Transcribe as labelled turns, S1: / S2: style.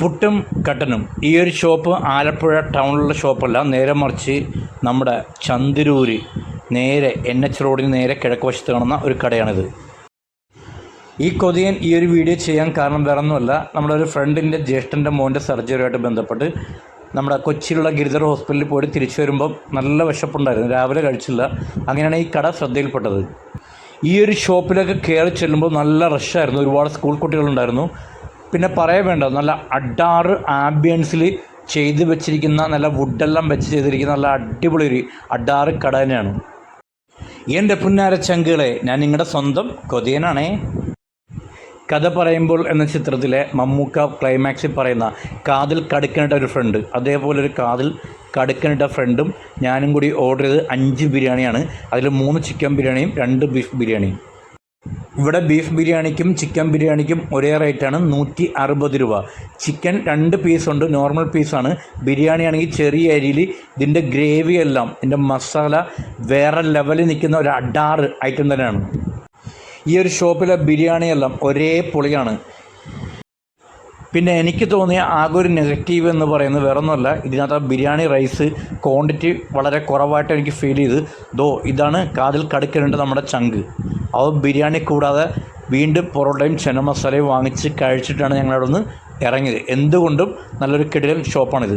S1: പുട്ടും കട്ടനും. ഈ ഒരു ഷോപ്പ് ആലപ്പുഴ ടൗണിലുള്ള ഷോപ്പല്ല. നേരെ മറിച്ച് നമ്മുടെ ചന്തിരൂര് നേരെ എൻ എച്ച് റോഡിന് നേരെ കിഴക്ക് വശത്ത് കാണുന്ന ഒരു കടയാണിത്. ഈ കൊതിയൻ ഈ ഒരു വീഡിയോ ചെയ്യാൻ കാരണം വേറെ ഒന്നുമല്ല നമ്മുടെ ഒരു ഫ്രണ്ടിന്റെ ജ്യേഷ്ഠന്റെ മോന്റെ സർജറിയുമായിട്ട് ബന്ധപ്പെട്ട് നമ്മുടെ കൊച്ചിയിലുള്ള ഗിരിധർ ഹോസ്പിറ്റലിൽ പോയി തിരിച്ചു വരുമ്പം നല്ല വിശപ്പുണ്ടായിരുന്നു. രാവിലെ കഴിച്ചില്ല. അങ്ങനെയാണ് ഈ കട ശ്രദ്ധയിൽപ്പെട്ടത്. ഈ ഒരു ഷോപ്പിലൊക്കെ കയറി ചെല്ലുമ്പോൾ നല്ല റഷായിരുന്നു ഒരുപാട് സ്കൂൾ കുട്ടികളുണ്ടായിരുന്നു. പിന്നെ പറയാൻ വേണ്ട നല്ല അഡാറ് ആംബിയൻസിൽ ചെയ്ത് വെച്ചിരിക്കുന്ന നല്ല വുഡെല്ലാം വെച്ച് ചെയ്തിരിക്കുന്ന നല്ല അടിപൊളി ഒരു അഡാറ് കട തന്നെയാണ്. എന്റെ പുന്നാര ചങ്കുകളെ ഞാൻ നിങ്ങളുടെ സ്വന്തം കൊതിയനാണേ. കഥ പറയുമ്പോൾ എന്ന ചിത്രത്തിലെ മമ്മൂക്ക ക്ലൈമാക്സിൽ പറയുന്ന കാതിൽ കടുക്കനിട്ട ഒരു ഫ്രണ്ട് അതേപോലെ ഒരു കാതിൽ കടുക്കനിട്ട ഫ്രണ്ടും ഞാനും കൂടി ഓർഡർ ചെയ്ത് അഞ്ച് ബിരിയാണിയാണ്. അതിൽ മൂന്ന് ചിക്കൻ ബിരിയാണിയും രണ്ട് ബീഫ് ബിരിയാണിയും. ഇവിടെ ബീഫ് ബിരിയാണിക്കും ചിക്കൻ ബിരിയാണിക്കും ഒരേ റേറ്റാണ് നൂറ്റി അറുപത് രൂപ. ചിക്കൻ രണ്ട് പീസുണ്ട് നോർമൽ പീസാണ് ബിരിയാണി ആണെങ്കിൽ ചെറിയ അരിയിൽ ഇതിന്റെ ഗ്രേവി എല്ലാം ഇതിന്റെ മസാല വേറെ ലെവലിൽ നിൽക്കുന്ന ഒരു അഡാറ് ഐറ്റം തന്നെയാണ്. ഈ ഒരു ഷോപ്പിലെ ബിരിയാണിയെല്ലാം ഒരേ പൊളിയാണ്. പിന്നെ എനിക്ക് തോന്നിയ ആകെ ഒരു നെഗറ്റീവ് എന്ന് പറയുന്നത് വേറെ ഒന്നുമല്ല ഇതിനകത്ത് ബിരിയാണി റൈസ് ക്വാണ്ടിറ്റി വളരെ കുറവായിട്ട് എനിക്ക് ഫീൽ ചെയ്ത് ദോ ഇതാണ് കാതിൽ കടുക്കേണ്ടത് നമ്മുടെ ചങ്ക്. അത് ബിരിയാണി കൂടാതെ വീണ്ടും പൊറോട്ടയും ചെന്ന മസാലയും വാങ്ങിച്ച് കഴിച്ചിട്ടാണ് ഞങ്ങൾ അവിടെ നിന്ന് ഇറങ്ങിയത്. എന്തുകൊണ്ടും നല്ലൊരു കിടിലൻ ഷോപ്പാണിത്.